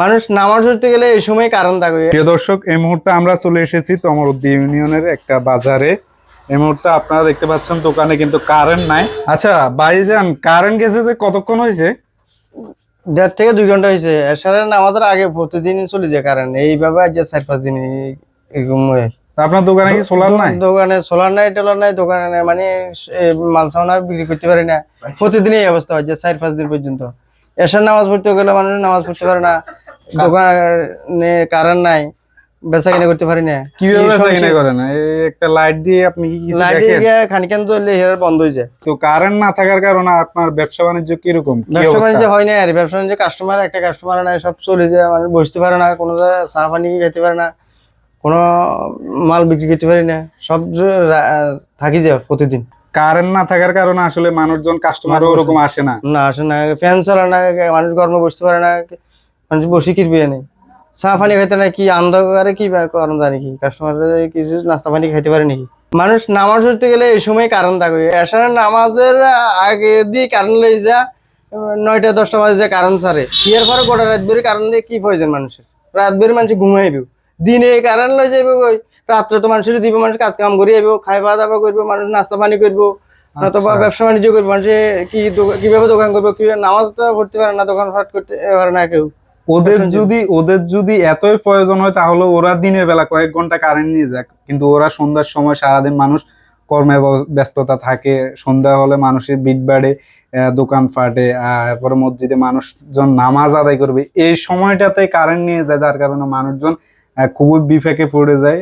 মানুষ নামাজ পড়তে গেলে এই সময় কারণ থাকে। প্রিয় দর্শক এই মুহূর্তে আমরা চলে এসেছি তমরুদ্দি ইউনিয়নের একটা বাজারে। এই মুহূর্তে আপনারা দেখতে পাচ্ছেন দোকানে কিন্তু কারেন্ট নাই। আচ্ছা ভাইজান কারেন্ট গেছে যে কতক্ষণ হয়েছে? দেড় থেকে দুই ঘণ্টা হয়েছে। এসারের নামাজের আগে প্রতিদিন চলে যায় কারেন্ট এইভাবে আজ চার পাঁচ দিন এরকম হয়। আপনার দোকানে কি সোলার নাই? দোকানে সোলার নাই টেলার নাই দোকানে নাই, মানে মাল সামনা বিক্রি করতে পারি না। প্রতিদিনই এই অবস্থা হয় যে চার পাঁচ দিন পর্যন্ত। এসার নামাজ পড়তে গেলে মানুষ নামাজ পড়তে পারে না। দোকানে কারেন্ট নাই বেচা কিনা করতে পারি না। কীভাবে বেচা কিনা একটা লাইট দিয়ে আপনি কি কিছু লাইটে গিয়ে খানিকান চললে হেরার বন্ধ হয়ে যায়। তো কারেন্ট না থাকার কারণে আপনার ব্যবসা বাণিজ্য কি ব্যবসা বাণিজ্য হয় না আর। ব্যবসা বাণিজ্য কাস্টমার একটা কাস্টমার নাই সব চলে যায় মানে বসতে পারে না কোনো চা পানি খেতে পারে না কোনো মাল বিক্রি করতে পারি না সব থাকি যায় প্রতিদিন। কারেন্ট না থাকার কারণে আসলে মানুষজন কাস্টমার ওরকম আসে না? না আসে না। ফ্যান চলে না মানুষ গরমে বসতে পারে না বসে কিনবে নেই। চা পানি খাইতে না কি অন্ধকারে কি কারণ জানি কি? কাস্টমার কিছু নাস্তা পানি খাইতে পারে নাকি? মানুষ নামাজ পড়তে গেলে এই সময় কারণ থাকে এসার নামাজের আগে দিয়ে কারণ লই যা নয়টা দশটা বাজে যে কারণ সারে। এর পরে গোটা রাত বেরি কারণ দিয়ে কি প্রয়োজন মানুষের? রাত বেরি মানুষ ঘুমাইব দিনে কারণ লই যাইব কই? রাত্রে তো মানুষের দিব মানুষ কাজ কাম করে আইব খাইবা দাবা করব মানুষ নাস্তা পানি করব অথবা আচ্ছা। ব্যবসা বাণিজ্য করব মানুষে কি কীভাবে দোকান করব কীভাবে নামাজটা পড়তে পারে না দোকান ফাট করতে পারে না কেউ। ওদের যদি ওদের যদি এতই প্রয়োজন হয় তাহলে ওরা দিনের বেলা কয়েক ঘণ্টা কারেন্ট নিয়ে যাক। কিন্তু ওরা সন্ধ্যার সময় সারাদিন মানুষ কর্মে ব্যস্ততা থাকে। সন্ধ্যা হলে মানুষের বিট বাড়ে দোকান ফাটে তারপরে মসজিদে মানুষজন নামাজ আদায় করবে। এই সময়টাতে কারেন্ট নিয়ে যায় যার কারণে মানুষজন খুবই বিফেকে পড়ে যায়।